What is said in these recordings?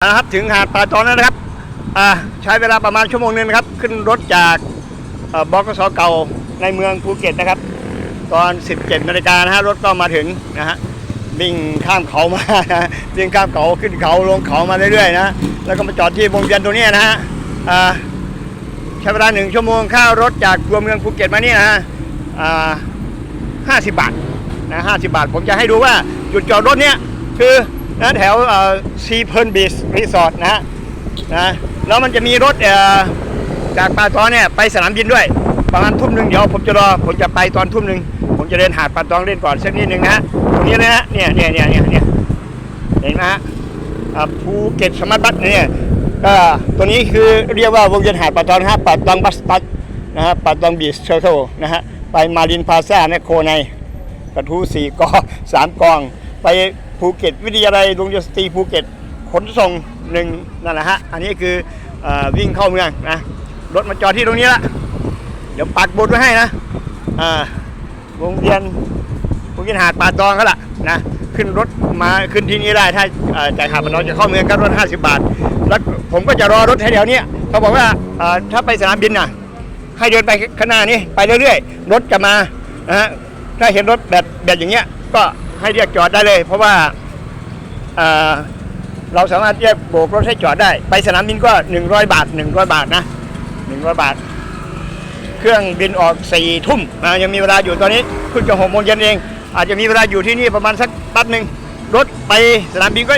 นะครับถึงหาดป่าตองแล้วนะครับใช้เวลาประมาณชั่วโมงนึงนะครับ ขึ้นรถจากบกสเก่าในเมืองภูเก็ตนะครับ ตอน 17นาฬิกานะฮะรถก็มาถึงนะฮะวิ่งข้ามเขามาวิ่งข้ามเขาขึ้นเขาลงเขามาเรื่อยๆนะแล้วก็มาจอดที่วงเวียนตรงนี้นะฮะใช้เวลาหนึ่งชั่วโมงค่ารถจากตัวเมืองภูเก็ตมานี่นะฮะห้าสิบบาทนะห้าสิบบาท ผมจะให้ดูว่าจุดจอดรถเนี้ยคือ นะแถวซีเพิร์นบีชรีสอร์ทนะฮะนะแล้วมันจะมีรถเอ่อจากปาตองเนี่ยไปสนามบินด้วย ประมาณทุ่มหนึ่งเดี๋ยวผมจะรอผมจะไปตอนทุ่มหนึ่งผมจะเดินหาดปาตองเล่นก่อนสักนิดหนึ่งนะตรงนี้นะฮะเนี่ยเนี่ยเนี่ยเนี่ยเนี่ยเห็นไหมฮะภูเก็ตสมาร์ทบัสเนี่ยก็ตัวนี้คือเรียกว่าวงเวียนหาดปาตองนะฮะปาตองบัสบัสนะฮะปาตองบีชเชอร์เคิลนะฮะไปมารินพาซ่าในโคในกระทู้สี่กอสามกองไป ภูเก็ตวิทยาลัยดวงยนตรีภูเก็ตขนส่งหนึ่งนั่นแหละฮะ อันนี้คืออวิ่งเข้าเมืองนะ รถมาจอดที่ตรงนี้ละเดี๋ยวปักบุดไว้ให้นะวงเวียนวงเวียนหาดป่าตองก็ละนะ ขึ้นรถมาขึ้นที่นี้ได้ถ้าเอ่อจากหาดป่าตองจะเข้าเมืองก็รถ 50 บาท แล้วผมก็จะรอรถแถวๆนี้เขาบอกว่าถ้าไปสนามบินน่ะ ให้เดินไปข้างหน้านี้ไปเรื่อยๆ รถจะมานะฮะถ้าเห็นรถแบบแบบอย่างเงี้ยก็ ให้เรียกจอดได้เลย เพราะว่าเอ่อเราสามารถเรียกโบกรถให้จอดได้ ไปสนามบินก็ 100 บาท 100 บาทนะ 100 บาท เครื่องบินออกสี่ทุ่มนะยังมีเวลาอยู่ตอนนี้เพิ่งจะหกโมงเย็นเอง อาจจะมีเวลาอยู่ที่นี่ประมาณสักแป๊บหนึ่งรถไปสนามบินก็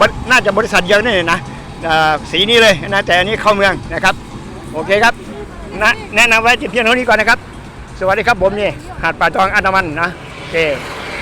บน่าจะบริษัทเดียวนี่นะสีนี้เลยนะแต่อันนี้เข้าเมืองนะครับ โอเคครับนะแนะนำไว้จิบเพียงเท่านี้ก่อนนะครับ สวัสดีครับผมนี่หาดป่าตองอันดามันนะโอเค